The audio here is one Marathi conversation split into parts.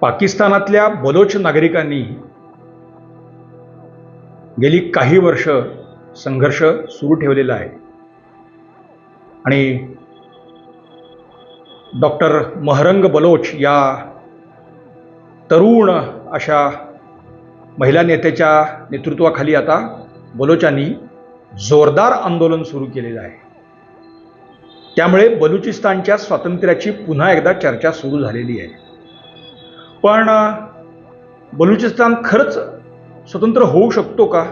पाकिस्तानातल्या बलोच नागरिकांनी गेली काही वर्ष संघर्ष सुरू ठेवलेला आहे. आणि डॉक्टर महरंग बलोच या तरुण अशा महिला नेत्याच्या नेतृत्वाखाली आता बलोचांनी जोरदार आंदोलन सुरू केलेलं आहे. त्यामुळे बलुचिस्तानच्या स्वातंत्र्याची पुन्हा एकदा चर्चा सुरू झालेली आहे. पण बलुचिस्तान खरंच स्वतंत्र होऊ शकतो का?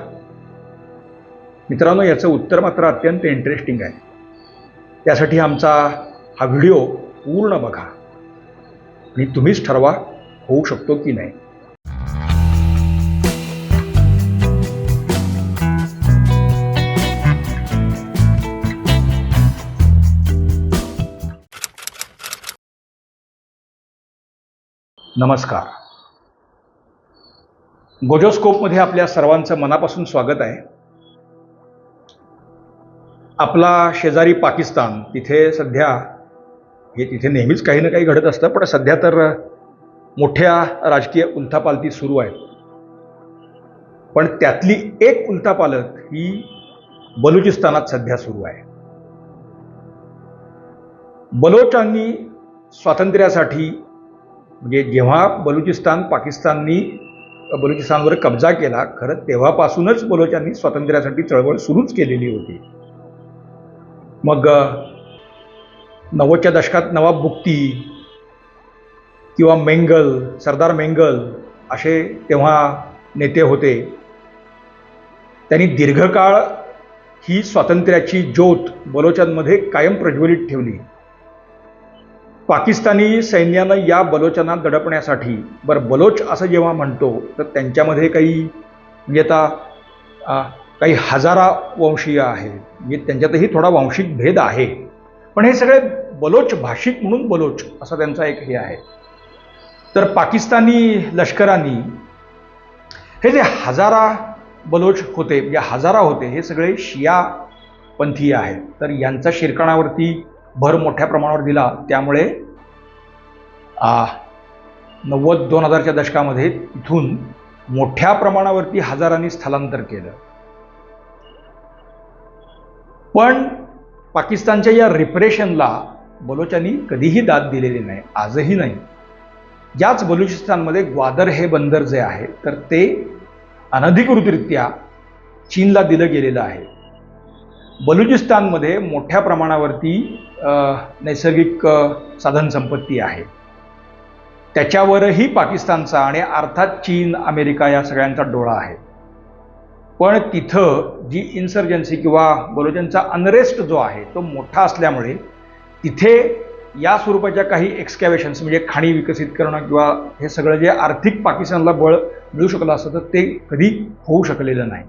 मित्रांनो याचं उत्तर मात्र अत्यंत इंटरेस्टिंग आहे. त्यासाठी आमचा हा व्हिडिओ पूर्ण बघा. आणि तुम्हीच ठरवा होऊ शकतो की नाही. नमस्कार. गोजोस्कोपमध्ये आपल्या सर्वांचं मनापासून स्वागत आहे. आपला शेजारी पाकिस्तान तिथे सध्या हे तिथे नेहमीच काही ना काही घडत असतं पण सध्या तर मोठ्या राजकीय उलथापालती सुरू आहेत. पण त्यातली एक उलथापालत ही बलुचिस्तानात सध्या सुरू आहे. बलोचांनी स्वातंत्र्यासाठी म्हणजे जेव्हा बलुचिस्तान पाकिस्ताननी बलुचिस्तानवर कब्जा केला खरं तेव्हापासूनच बलोचांनी स्वातंत्र्यासाठी चळवळ सुरूच केलेली होती. मग नव्वदच्या दशकात नवाब बुक्ती किंवा मेंगल सरदार मेंगल असे तेव्हा नेते होते. त्यांनी दीर्घकाळ ही स्वातंत्र्याची ज्योत बलोचांमध्ये कायम प्रज्वलित ठेवली. पाकिस्तानी सैन्यानं या बलोचांना दडपण्यासाठी बरं बलोच असं जेव्हा म्हणतो तर त्यांच्यामध्ये काही म्हणजे आता काही हजारा वंशीय आहेत म्हणजे त्यांच्यातही थोडा वांशिक भेद आहे. पण हे सगळे बलोच भाषिक म्हणून बलोच असा त्यांचा एक हे आहे. तर पाकिस्तानी लष्करांनी हे जे हजारा बलोच होते म्हणजे हजारा होते हे सगळे शिया पंथीय आहेत. तर यांचा शिरकाणावरती भर मोठ्या प्रमाणावर दिला त्यामुळे नव्वद दोन हजारच्या दशकामध्ये इथून मोठ्या प्रमाणावरती हजारांनी स्थलांतर केलं. पण पाकिस्तानच्या या रिप्रेशनला बलोचांनी कधीही दाद दिलेली नाही आजही नाही. याच बलुचिस्तानमध्ये ग्वादर हे बंदर जे आहे तर ते अनधिकृतरित्या चीनला दिलं गेलेलं आहे. बलुचिस्तानमध्ये मोठ्या प्रमाणावरती नैसर्गिक साधनसंपत्ती आहे. त्याच्यावरही पाकिस्तानचा आणि अर्थात चीन अमेरिका या सगळ्यांचा डोळा आहे. पण तिथं जी इन्सर्जन्सी किंवा बलोचांचा अनरेस्ट जो आहे तो मोठा असल्यामुळे तिथे या स्वरूपाच्या काही एक्सकॅवेशन्स म्हणजे खाणी विकसित करणं किंवा हे सगळं जे आर्थिक पाकिस्तानला बळ मिळू शकलं असतं तर ते कधी होऊ शकलेलं नाही.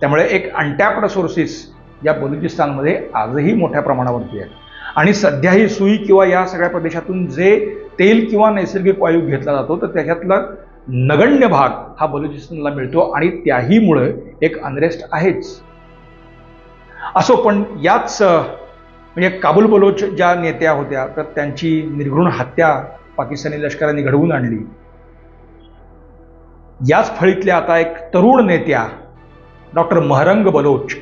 त्यामुळे एक अनटॅप्ड सोर्सेस या बलुचिस्तानमध्ये आजही मोठ्या प्रमाणावरती आहेत. आणि सध्या ही सुई किंवा या सगळ्या प्रदेशातून जे तेल किंवा नैसर्गिक वायू घेतला जातो तर त्याच्यातला नगण्य भाग हा बलुचिस्तानला मिळतो आणि त्याहीमुळे एक अनरेस्ट आहेच. असो पण याच म्हणजे काबुल बलोच ज्या नेत्या होत्या तर त्यांची निर्घृण हत्या पाकिस्तानी लष्कराने घडवून आणली. याच फळीतल्या आता एक तरुण नेत्या डॉक्टर महरंग बलोच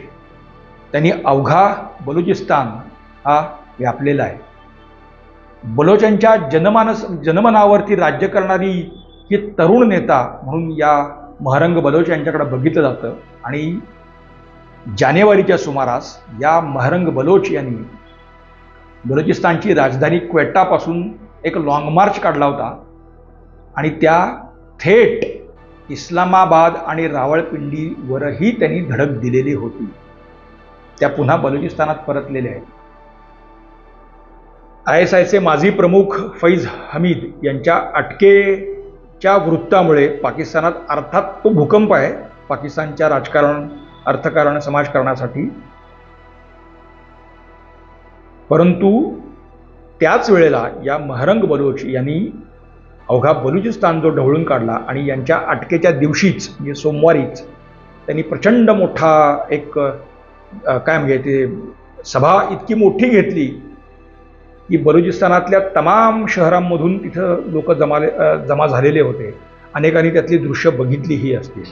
त्यांनी अवघा बलुचिस्तान हा व्यापलेला आहे. बलोचांच्या जनमानस जनमनावरती राज्य करणारी ही तरुण नेता म्हणून या महरंग बलोच यांच्याकडे बघितलं जातं. आणि जानेवारीच्या सुमारास या महरंग बलोच यांनी बलुचिस्तानची राजधानी क्वेटापासून एक लाँग मार्च काढला होता. आणि त्या थेट इस्लामाबाद आणि रावळपिंडीवरही त्यांनी धडक दिलेली होती. त्या पुन्हा बलुचिस्तानात परतलेल्या आहेत. आय एस आयचे माजी प्रमुख फैज हमीद यांच्या अटकेच्या वृत्तामुळे पाकिस्तानात अर्थात तो भूकंप आहे. पाकिस्तानच्या राजकारण अर्थकारण समाजकारणासाठी. परंतु त्याच वेळेला या महरंग बलोच यांनी अवघा बलुचिस्तान जो ढवळून काढला आणि यांच्या अटकेच्या दिवशीच म्हणजे सोमवारीच त्यांनी प्रचंड मोठा एक काय म्हणजे ते सभा इतकी मोठी घेतली की बलुचिस्तानातल्या तमाम शहरांमधून तिथं लोक जमाले जमा झालेले होते. अनेकांनी त्यातली दृश्य बघितलीही असतील.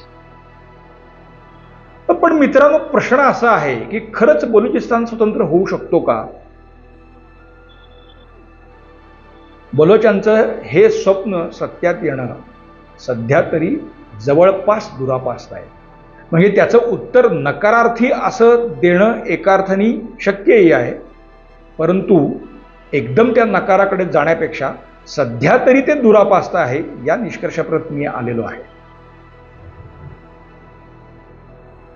पण मित्रांनो प्रश्न असा आहे की खरंच बलुचिस्तान स्वतंत्र होऊ शकतो का? बलोचांचं हे स्वप्न सत्यात येणं सध्या तरी जवळपास दुरापास्त आहे. म्हणजे त्याचं उत्तर नकारार्थी असं देणं एका अर्थाने शक्यही आहे. परंतु एकदम त्या नकाराकडे जाण्यापेक्षा सध्या तरी ते दुरापास्त आहे या निष्कर्षाप्रत मी आलेलो आहे.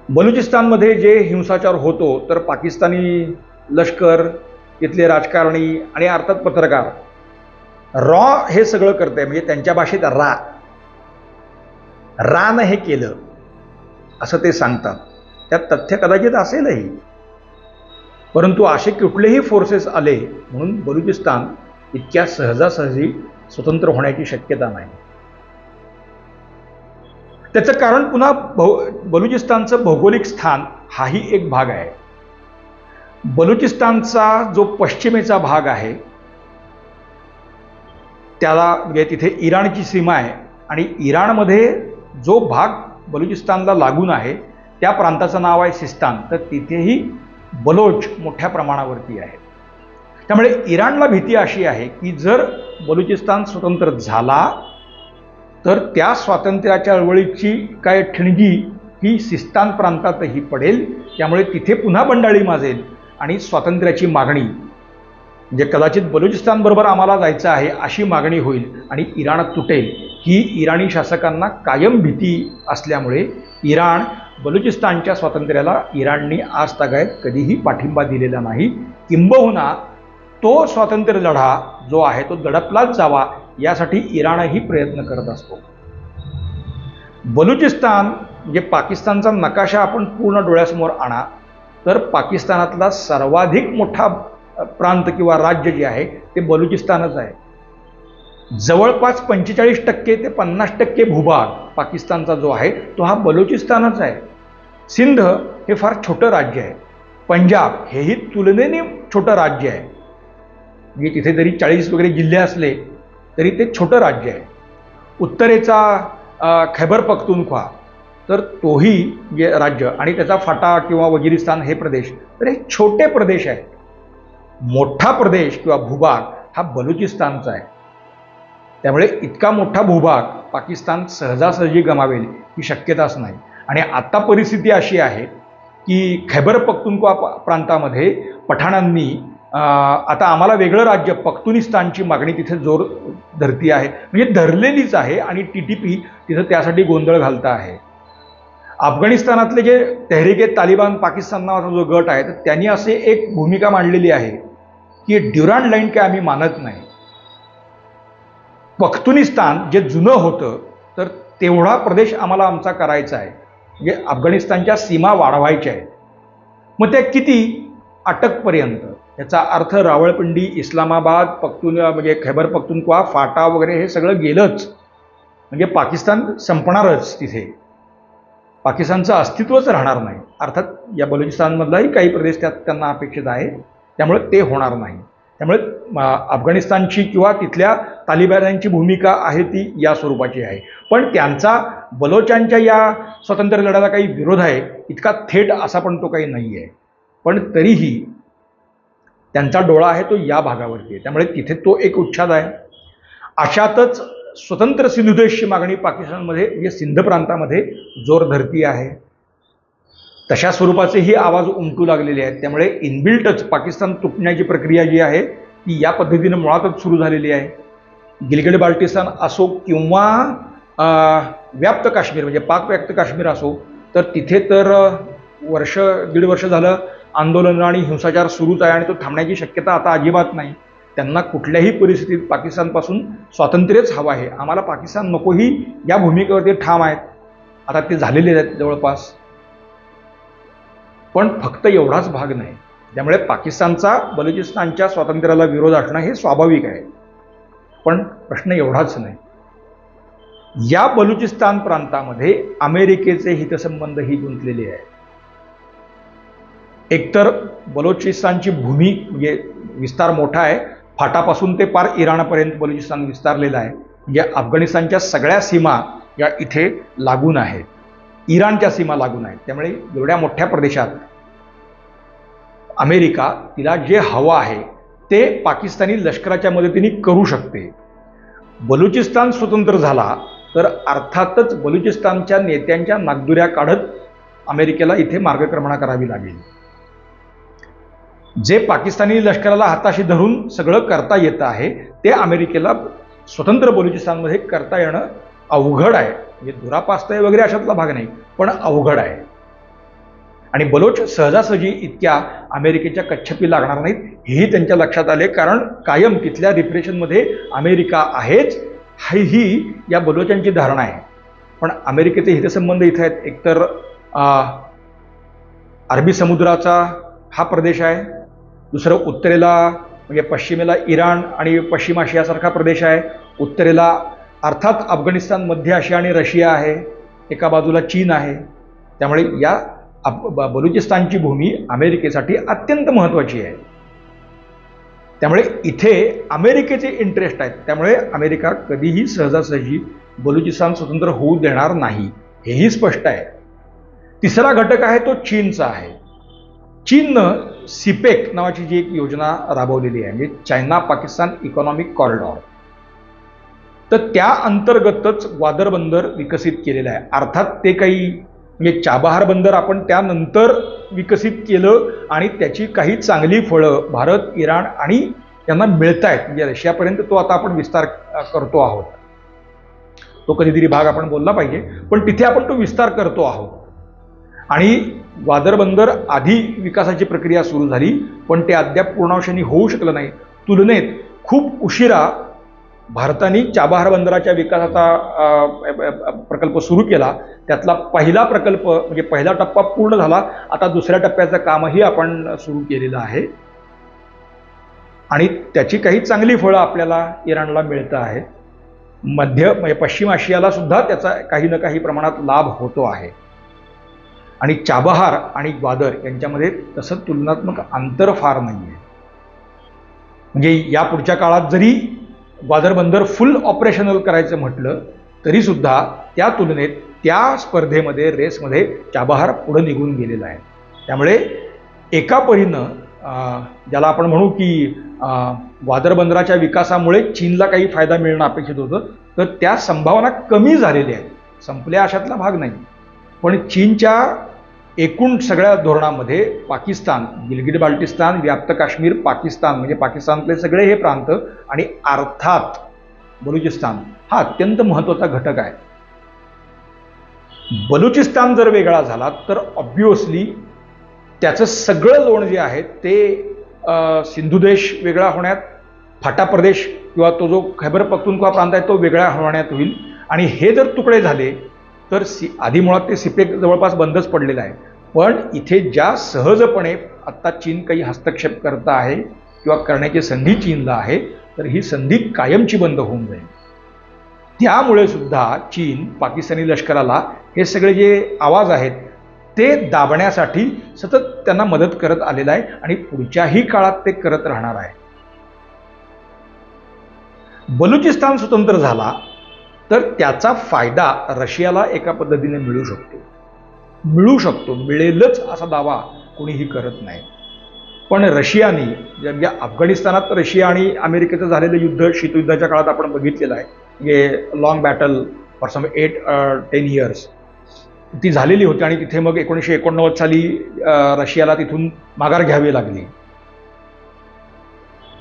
बलुचिस्तानमध्ये जे हिंसाचार होतो तर पाकिस्तानी लष्कर इथले राजकारणी आणि अर्थात पत्रकार रॉ हे सगळं करते म्हणजे त्यांच्या भाषेत रा. रान हे केलं असं ते सांगतात. त्यात तथ्य कदाचित असेलही. परंतु असे कुठलेही फोर्सेस आले म्हणून बलुचिस्तान इतक्या सहजासहजी स्वतंत्र होण्याची शक्यता नाही. त्याचं कारण पुन्हा भौ बलुचिस्तानचं भौगोलिक स्थान हाही एक भाग आहे. बलुचिस्तानचा जो पश्चिमेचा भाग आहे त्याला म्हणजे तिथे इराणची सीमा आहे आणि इराणमध्ये जो भाग बलुचिस्तानला लागून आहे त्या प्रांताचं नाव आहे सिस्तान. तर तिथेही बलोच मोठ्या प्रमाणावरती आहे. त्यामुळे इराणला भीती अशी आहे की जर बलुचिस्तान स्वतंत्र झाला तर त्या स्वातंत्र्याच्या चळवळीची काय ठिणगी ही सिस्तान प्रांतातही पडेल त्यामुळे तिथे पुन्हा बंडाळी माजेल आणि स्वातंत्र्याची मागणी म्हणजे कदाचित बलुचिस्तानबरोबर आम्हाला जायचं आहे अशी मागणी होईल आणि इराण तुटेल. ही इराणी शासकांना कायम भीती असल्यामुळे इराण बलुचिस्तानच्या स्वातंत्र्याला इराणनी आज तागायत कधीही पाठिंबा दिलेला नाही. किंबहुना तो स्वातंत्र्य लढा जो आहे तो दडपलाच जावा यासाठी इराणही प्रयत्न करत असतो. बलुचिस्तान म्हणजे पाकिस्तानचा नकाशा आपण पूर्ण डोळ्यासमोर आणा तर पाकिस्तानातला सर्वाधिक मोठा प्रांत किंवा राज्य जे आहे ते बलुचिस्तानच आहे. जवळपास पंचेचाळीस टक्के ते पन्नास टक्के भूभाग पाकिस्तानचा जो आहे तो हा बलुचिस्तानच आहे. सिंध हे फार छोटं राज्य आहे. पंजाब हेही तुलनेने छोटं राज्य आहे. म्हणजे तिथे जरी चाळीस वगैरे जिल्हे असले तरी ते छोटं राज्य आहे. उत्तरेचा खैबर पख्तुनख्वा तर तोही जे राज्य आणि त्याचा फाटा किंवा वजिरिस्तान हे प्रदेश तर हे छोटे प्रदेश आहेत. मोठा प्रदेश किंवा भूभाग हा बलुचिस्तानचा आहे. त्यामुळे इतका मोठा भूभाग पाकिस्तान सहजासहजी गमावेल ही शक्यताच नाही. आणि आत्ता परिस्थिती अशी आहे की खैबर पख्तुनख्वा प्रांतामध्ये पठाणांनी आता आम्हाला वेगळं राज्य पख्तुनिस्तानची मागणी तिथे जोर धरती आहे. म्हणजे धरलेलीच आहे आणि टी टी पी तिथं त्यासाठी गोंधळ घालता आहे. अफगाणिस्तानातले जे तेहरिके तालिबान पाकिस्तान नावाचा जो गट आहे तर त्यांनी असे एक भूमिका मांडलेली आहे की ड्युरांड लाईन काय आम्ही मानत नाही. पख्तुनिस्तान जे जुनं होतं तर तेवढा प्रदेश आम्हाला आमचा करायचा आहे. म्हणजे अफगाणिस्तानच्या सीमा वाढवायच्या आहेत. मग त्या किती? अटकपर्यंत. याचा अर्थ रावळपिंडी इस्लामाबाद पख्तून म्हणजे खैबर पख्तूनख्वा फाटा वगैरे हे सगळं गेलंच. म्हणजे पाकिस्तान संपणारच तिथे. पाकिस्तानचं अस्तित्वच राहणार नाही. अर्थात या बलुचिस्तानमधलाही काही प्रदेश त्यात त्यांना अपेक्षित आहे त्यामुळे ते होणार नाही. त्यामुळे अफगाणिस्तानची किंवा तिथल्या तालिबान्यांची भूमिका आहे ती या स्वरूपाची आहे. पण त्यांचा बलोचांच्या या स्वातंत्र्य लढ्याला काही विरोध आहे इतका थेट असा पण तो काही नाही आहे पण तरीही त्यांचा डोळा आहे तो या भागावरती आहे. त्यामुळे तिथे तो एक उच्छाद आहे. अशातच स्वतंत्र सिंधुदेशची मागणी पाकिस्तानमध्ये म्हणजे सिंध प्रांतामध्ये जोर धरती आहे. तशा स्वरूपाचेही आवाज उमटू लागलेले आहेत. त्यामुळे इनबिल्टच पाकिस्तान तुटण्याची प्रक्रिया जी आहे ती या पद्धतीनं मुळातच सुरू झालेली आहे. गिलगिड बाल्टिस्तान असो किंवा व्याप्त काश्मीर म्हणजे पाक व्याप्त काश्मीर असो तर तिथे तर वर्ष दीड वर्ष झालं आंदोलन आणि हिंसाचार सुरूच आहे आणि तो थांबण्याची शक्यता आता अजिबात नाही. त्यांना कुठल्याही परिस्थितीत पाकिस्तानपासून स्वातंत्र्यच हवं आहे. आम्हाला पाकिस्तान नकोही या भूमिकेवरती ठाम आहेत. आता ते झालेले आहेत जवळपास. पण फक्त एवढाच भाग नाही. त्यामुळे पाकिस्तानचा बलुचिस्तानच्या स्वातंत्र्याला विरोध असणं हे स्वाभाविक आहे. पण प्रश्न एवढाच नाही. या बलुचिस्तान प्रांतामध्ये अमेरिकेचे हितसंबंध ही गुंतलेले आहेत. एकतर बलुचिस्तानची भूमी म्हणजे विस्तार मोठा आहे. फाटापासून ते पार इराणपर्यंत बलुचिस्तान विस्तारलेलं आहे. म्हणजे अफगाणिस्तानच्या सगळ्या सीमा या इथे लागून आहेत. इराणच्या सीमा लागून आहेत. त्यामुळे एवढ्या मोठ्या प्रदेशात अमेरिका तिला जे हवं आहे ते पाकिस्तानी लष्कराच्या मदतीने करू शकते. बलुचिस्तान स्वतंत्र झाला तर अर्थातच बलुचिस्तानच्या नेत्यांच्या नागदुऱ्या काढत अमेरिकेला इथे मार्गक्रमणा करावी लागेल. जे पाकिस्तानी लष्कराला हाताशी धरून सगळं करता येतं आहे ते अमेरिकेला स्वतंत्र बलुचिस्तानमध्ये करता येणं अवघड आहे. म्हणजे दुरापास्तय वगैरे अशातला भाग नाही पण अवघड आहे. आणि बलोच सहजासहजी इतक्या अमेरिकेच्या कच्छपी लागणार नाहीत हेही त्यांच्या लक्षात आले कारण कायम तिथल्या रिप्रेशनमध्ये अमेरिका आहेच ही ही या बलोचांची धारणा आहे. पण अमेरिकेचे हितसंबंध इथे आहेत. एकतर अरबी समुद्राचा हा प्रदेश आहे दुसरं उत्तरेला म्हणजे पश्चिमेला इराण आणि पश्चिम आशियासारखा प्रदेश आहे उत्तरेला अर्थात अफगाणिस्तान मध्य आशिया आणि रशिया आहे एका बाजूला चीन आहे. त्यामुळे या बलुचिस्तानची भूमी अमेरिकेसाठी अत्यंत महत्त्वाची आहे. त्यामुळे इथे अमेरिकेचे इंटरेस्ट आहेत. त्यामुळे अमेरिका कधीही सहजासहजी बलुचिस्तान स्वतंत्र होऊ देणार नाही हेही स्पष्ट आहे. तिसरा घटक आहे तो चीनचा आहे. चीननं सिपेक नावाची जी एक योजना राबवलेली आहे म्हणजे चायना पाकिस्तान इकॉनॉमिक कॉरिडॉर तर त्या अंतर्गतच ग्वादर बंदर विकसित केलेलं आहे. अर्थात ते काही म्हणजे चाबहार बंदर आपण त्यानंतर विकसित केलं आणि त्याची काही चांगली फळं भारत इराण आणि यांना मिळत आहेत म्हणजे रशियापर्यंत तो आता आपण विस्तार करतो आहोत. तो कधीतरी भाग आपण बोलला पाहिजे. पण तिथे आपण तो विस्तार करतो आहोत. आणि ग्वादर बंदर आधी विकासाची प्रक्रिया सुरू झाली पण ते अद्याप पूर्णांशाने होऊ शकलं नाही. तुलनेत खूप उशिरा भारताने चाबहार बंदराच्या विकासाचा प्रकल्प सुरू केला. त्यातला पहिला प्रकल्प म्हणजे पहिला टप्पा पूर्ण झाला. आता दुसऱ्या टप्प्याचं कामही आपण सुरू केलेलं आहे. आणि त्याची काही चांगली फळं आपल्याला इराणला मिळतं आहेत. मध्य म्हणजे पश्चिम आशियाला सुद्धा त्याचा काही ना काही प्रमाणात लाभ होतो आहे. आणि चाबहार आणि ग्वादर यांच्यामध्ये तसं तुलनात्मक अंतर फार नाही आहे म्हणजे या पुढच्या काळात जरी ग्वादर बंदर फुल ऑपरेशनल करायचं म्हटलं तरीसुद्धा त्या तुलनेत त्या स्पर्धेमध्ये रेसमध्ये चाबहार पुढं निघून गेलेला आहे. त्यामुळे एका परीनं ज्याला आपण म्हणू की ग्वादर बंदराच्या विकासामुळे चीनला काही फायदा मिळणं अपेक्षित होतं तर त्या संभावना कमी झालेल्या आहेत. संपल्या अशातला भाग नाही. पण चीनच्या एकूण सगळ्या धोरणामध्ये पाकिस्तान गिलगिट बाल्टिस्तान व्याप्त काश्मीर पाकिस्तान म्हणजे पाकिस्तानतले सगळे हे प्रांत आणि अर्थात बलुचिस्तान हा अत्यंत महत्त्वाचा घटक आहे. बलुचिस्तान जर वेगळा झाला तर ऑब्विसली त्याचं सगळं लोण जे आहे ते सिंधुदेश वेगळा होण्यात फाटा प्रदेश किंवा तो जो खैबर पख्तुनख्वा प्रांत आहे तो वेगळा होण्यात होईल. आणि हे जर तुकडे झाले तर सी आधी मुळात ते सिपेक जवळपास बंदच पडलेलं आहे. पण इथे ज्या सहजपणे आत्ता चीन काही हस्तक्षेप करता आहे किंवा करण्याची संधी चीनला आहे तर ही संधी कायमची बंद होऊन जाईल. त्यामुळे सुद्धा चीन पाकिस्तानी लष्कराला हे सगळे जे आवाज आहेत ते दाबण्यासाठी सतत त्यांना मदत करत आलेला आहे आणि पुढच्याही काळात ते करत राहणार आहे. बलुचिस्तान स्वतंत्र झाला तर त्याचा फायदा रशियाला एका पद्धतीने मिळू शकतो. मिळू शकतो मिळेलच असा दावा कोणीही करत नाही. पण रशियाने म्हणजे अफगाणिस्तानात रशिया आणि अमेरिकेचं झालेलं युद्ध शीतयुद्धाच्या काळात आपण बघितलेलं आहे म्हणजे long battle for some eight ten years ती झालेली होती आणि तिथे मग एकोणीसशे एकोणनव्वद साली रशियाला तिथून माघार घ्यावी लागली.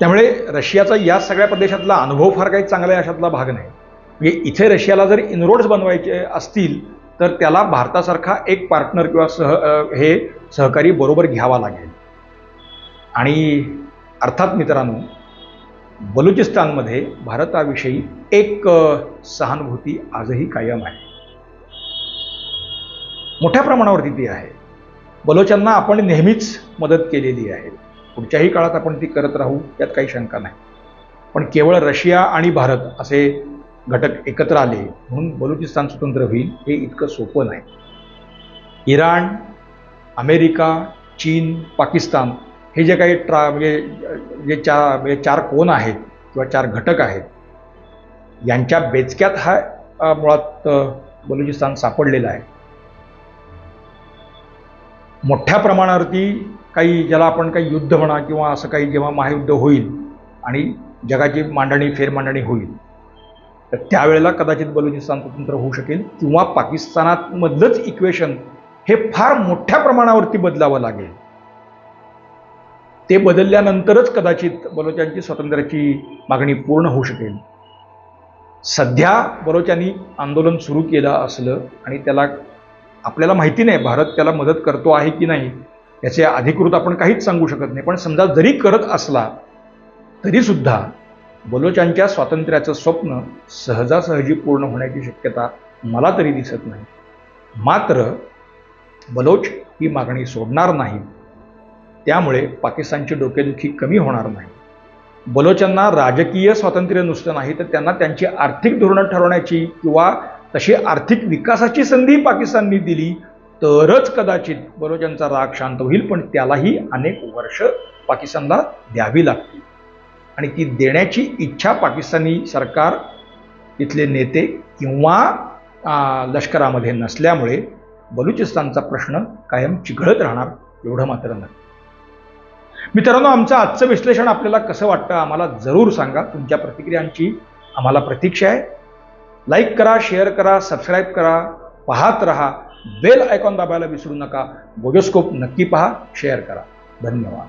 त्यामुळे रशियाचा या सगळ्या प्रदेशातला अनुभव फार काही चांगला आहे अशातला भाग नाही. म्हणजे इथे रशियाला जर इनरोड्स बनवायचे असतील तर त्याला भारतासारखा एक पार्टनर किंवा सह हे सहकारी बरोबर घ्यावा लागेल. आणि अर्थात मित्रांनो बलुचिस्तानमध्ये भारताविषयी एक सहानुभूती आजही कायम आहे. मोठ्या प्रमाणावरती ती आहे. बलोचांना आपण नेहमीच मदत केलेली आहे. पुढच्याही काळात आपण ती करत राहू यात काही शंका नाही. पण केवळ रशिया आणि भारत असे घटक एकत्र आले म्हणून बलुचिस्तान स्वतंत्र होईल हे इतकं सोपं नाही. इराण अमेरिका चीन पाकिस्तान हे जे काही ट्रा म्हणजे जे चार म्हणजे चार कोण आहेत किंवा चार घटक आहेत यांच्या बेचक्यात हा मुळात बलुचिस्तान सापडलेला आहे. मोठ्या प्रमाणावरती काही ज्याला आपण काही युद्ध म्हणा किंवा असं काही जेव्हा महायुद्ध होईल आणि जगाची मांडणी फेरमांडणी होईल तर त्यावेळेला कदाचित बलुचिस्तान स्वतंत्र होऊ शकेल किंवा पाकिस्तानामधलंच इक्वेशन हे फार मोठ्या प्रमाणावरती बदलावं लागेल. ते बदलल्यानंतरच कदाचित बलोचांची स्वातंत्र्याची मागणी पूर्ण होऊ शकेल. सध्या बलोचांनी आंदोलन सुरू केलं असलं आणि त्याला आपल्याला माहिती नाही भारत त्याला मदत करतो आहे की नाही याचे अधिकृत आपण काहीच सांगू शकत नाही. पण समजा जरी करत असला तरीसुद्धा बलोचांच्या स्वातंत्र्याचं स्वप्न सहजासहजी पूर्ण होण्याची शक्यता मला तरी दिसत नाही. मात्र बलोच ही मागणी सोडणार नाही. त्यामुळे पाकिस्तानची डोकेदुखी कमी होणार नाही. बलोचांना राजकीय स्वातंत्र्य नुसतं नाही तर त्यांना त्यांची आर्थिक धोरणं ठरवण्याची किंवा तशी आर्थिक विकासाची संधी पाकिस्तानने दिली तरच कदाचित बलोचांचा राग शांत होईल पण त्यालाही अनेक वर्ष पाकिस्तानला द्यावी लागतील. आणि ती देण्याची इच्छा पाकिस्तानी सरकार इथले नेते किंवा लष्करामध्ये नसल्यामुळे बलुचिस्तानचा प्रश्न कायम चिघळत राहणार एवढं मात्र नाही. मित्रांनो आमचं आजचं विश्लेषण आपल्याला कसं वाटतं आम्हाला जरूर सांगा. तुमच्या प्रतिक्रियांची आम्हाला प्रतीक्षा आहे. लाईक करा शेअर करा सबस्क्राईब करा पाहत रहा. बेल आयकॉन दाबायला विसरू नका. बोजोस्कोप नक्की पहा शेअर करा. धन्यवाद.